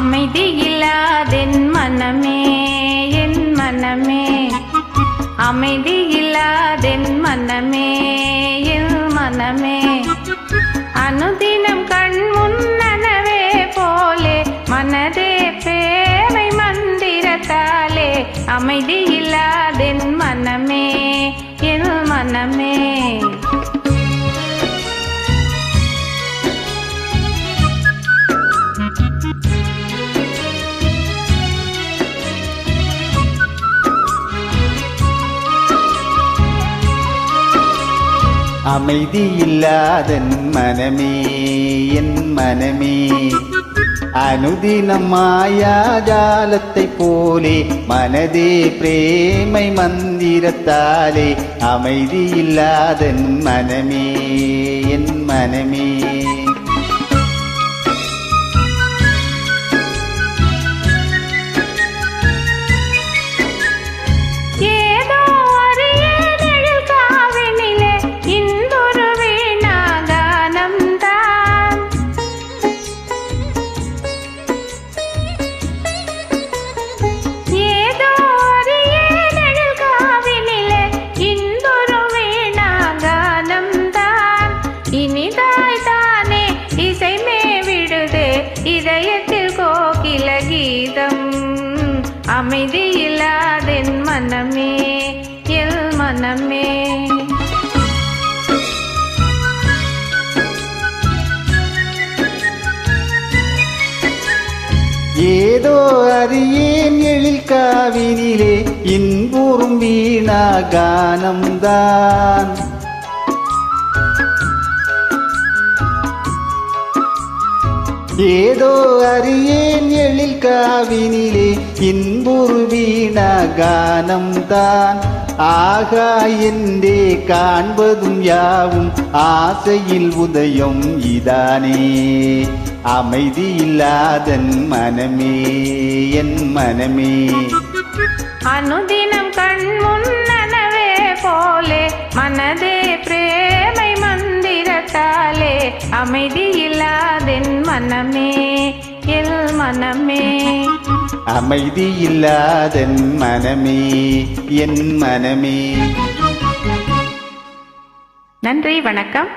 அமைதி இல்லாதென் மனமே என் மனமே. அமைதி இல்லாதென் மனமே என் மனமே. அனுதினம் கண் முன்னனவே போலே மனதே பேவை மந்திரத்தாலே. அமைதி அமைதியில்லாதன் மனமே என் மனமே. அனுதினம் மாயாஜாலத்தை போலே மனதே பிரேமை மந்திரத்தாலே அமைதியில்லாதன் மனமே என் மனமே. இதயத்தில் கோகில கீதம். அமைதியில்லாதென் மனமே எல் மனமே. ஏதோ அறியேன் எழில் காவினிலே இன்புறும் வீணா கானம்தான். ஏதோ அறியேன் எழில் காவினிலே இன்புறு வீணா கானம்தான். ஆகா என்றே காண்பதும் யாவும் ஆசையில் உதயம் இதானே. அமைதி இல்லாதன் மனமே என் மனமே. அனுதினம் கண் மந்திரத்தாலே அமைதி இல்லாதென் மனமே எல் மனமே. அமைதி இல்லாதன் மனமே என் மனமே. நன்றி வணக்கம்.